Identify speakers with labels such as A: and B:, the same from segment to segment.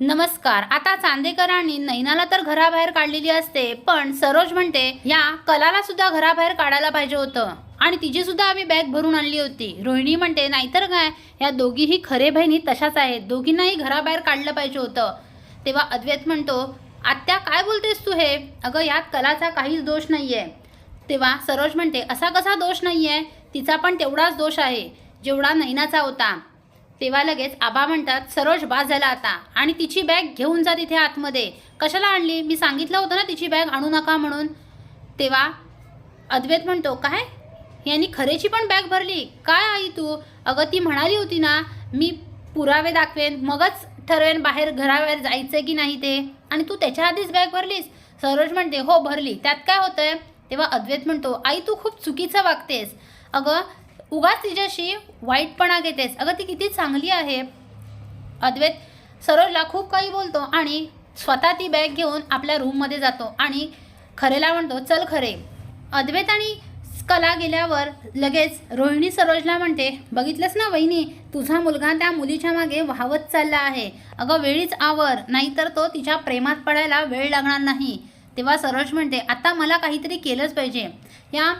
A: नमस्कार. आता चांदेकरांनी नैनाला तर घराबाहेर काढलेली असते पण सरोज म्हणते या कलाला सुद्धा घराबाहेर काढायला पाहिजे होतं. आणि तिची सुद्धा आम्ही बॅग भरून आणली होती. रोहिणी म्हणते नाहीतर काय? या दोघीही खरे बहिणी तशाच आहेत. दोघींनाही घराबाहेर काढलं पाहिजे होतं. तेव्हा अद्वैत म्हणतो आत्या काय बोलतेस तू हे? अगं यात कलाचा काहीच दोष नाही आहे तेव्हा सरोज म्हणते असा कसा दोष नाही आहे तिचा पण तेवढाच दोष आहे जेवढा नैनाचा होता. तेव्हा लगेच आबा म्हणतात सरोज बा झाला आता. आणि तिची बॅग घेऊन जा तिथे आतमध्ये. कशाला आणली? मी सांगितलं होतं ना तिची बॅग आणू नका म्हणून. तेव्हा अद्वैत म्हणतो काय? यांनी खरेची पण बॅग भरली. काय आई तू? अगं ती म्हणाली होती ना मी पुरावे दाखवेन मगच ठरवेन बाहेर घराबाहेर जायचं की नाही ते. आणि तू त्याच्या आधीच बॅग भरलीस. सरोज म्हणते हो भरली. त्यात काय होतंय? तेव्हा अद्वैत म्हणतो आई तू खूप चुकीचं वागतेस. अगं उगाच तिच्याशी वाईटपणा घेतेस. अगं ती किती चांगली आहे. अद्वैत सरोजला खूप काही बोलतो आणि स्वतः ती बॅग घेऊन आपल्या रूममध्ये जातो आणि खरेला म्हणतो चल खरे. अद्वैत आणि कला गेल्यावर लगेच रोहिणी सरोजला म्हणते बघितलंस ना वहिनी तुझा मुलगा त्या मुलीच्या मागे वाहवत चालला आहे. अगं वेळीच आवर नाहीतर तो तिच्या प्रेमात पडायला वेळ लागणार नाही. तेव्हा सरोज म्हणते आता मला काहीतरी केलंच पाहिजे. या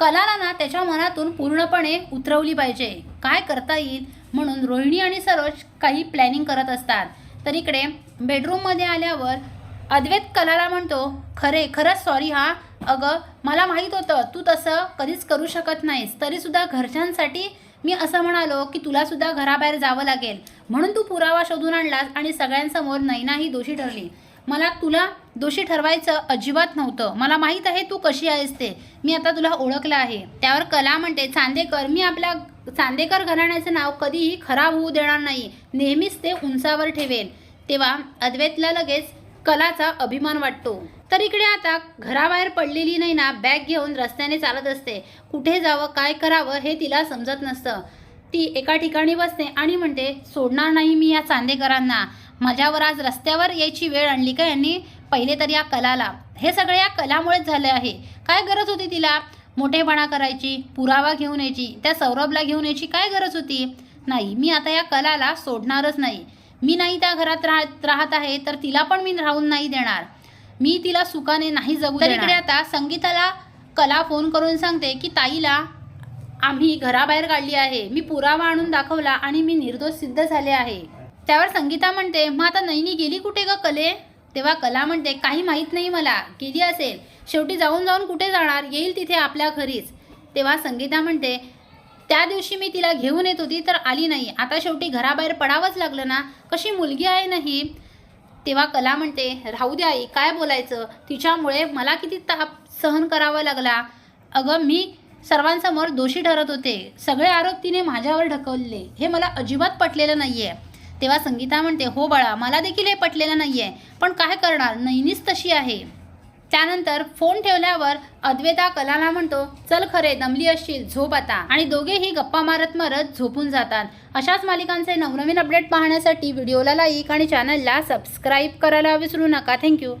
A: कलाला ना त्याच्या मनातून पूर्णपणे उतरवली पाहिजे. काय करता येईल? म्हणून रोहिणी आणि सरोज काही प्लॅनिंग करत असतात. तर इकडे बेडरूममध्ये आल्यावर अद्वैत कलाला म्हणतो खरे खरंच सॉरी हा. अगं मला माहीत होतं तू तसं कधीच करू शकत नाहीस. तरीसुद्धा घरच्यांसाठी मी असं म्हणालो की तुलासुद्धा घराबाहेर जावं लागेल. म्हणून तू पुरावा शोधून आणलास आणि सगळ्यांसमोर नैनाही दोषी ठरली. मला तुला दोषी ठरवायचं अजिबात नव्हतं. मला माहीत आहे तू कशी आहेस ते. मी आता तुला ओळखलं आहे. त्यावर कला म्हणते चांदेकर. मी आपल्या चांदेकर घराण्याचं नाव कधीही खराब होऊ देणार नाही. नेहमीच ते उंचावर ठेवेल. तेव्हा अद्वैतला लगेच कलाचा अभिमान वाटतो. तर इकडे आता घराबाहेर पडलेली नाही ना बॅग घेऊन रस्त्याने चालत असते. कुठे जावं काय करावं हे तिला समजत नसतं. ती एका ठिकाणी बसते आणि म्हणते सोडणार नाही मी या चांदेकरांना. माझ्यावर आज रस्त्यावर यायची वेळ आणली का यांनी? पहिले तर या कलाला. हे सगळं या कलामुळेच झालं आहे. काय गरज होती तिला? मोठेपणा करायची पुरावा घेऊन यायची त्या सौरभला घेऊन यायची काय गरज होती? नाही मी आता या कलाला सोडणारच नाही. मी नाही त्या घरात राहत राहत आहे तर तिला पण मी राहून नाही देणार. मी तिला सुखाने नाही जगू तर इकडे आता संगीताला कला फोन करून सांगते की ताईला आम्ही घराबाहेर काढली आहे. मी पुरावा आणून दाखवला आणि मी निर्दोष सिद्ध झाले आहे. त्यावर संगीता म्हणते मग आता नैनी गेली कुठे ग कले? तेव्हा कला म्हणते काही माहीत नाही मला गेली असेल. शेवटी जाऊन जाऊन कुठे जाणार? येईल तिथे आपल्या घरीच. तेव्हा संगीता म्हणते त्या दिवशी मी तिला घेऊन येत होती तर आली नाही. आता शेवटी घराबाहेर पडावंच लागलं ना? कशी मुलगी आहे नाही तेव्हा कला म्हणते राहू द्या आई काय बोलायचं? तिच्यामुळे मला किती ताप सहन करावा लागला. अगं मी सर्वांसमोर दोषी ठरत होते. सगळे आरोप तिने माझ्यावर ढकलले. हे मला अजिबात पटलेलं नाही आहे तेव्हा संगीता म्हणते हो बाळा मला देखील हे पटलेलं नाही आहे पण काय करणार? नैनीच तशी आहे. त्यानंतर फोन ठेवल्यावर अद्वेता कलाला म्हणतो चल खरे दमली असशील झोप आता. आणि दोघेही गप्पा मारत मारत झोपून जातात. अशाच मालिकांचे नवनवीन अपडेट पाहण्यासाठी व्हिडिओला लाईक आणि चॅनलला सबस्क्राईब करायला विसरू नका. थँक्यू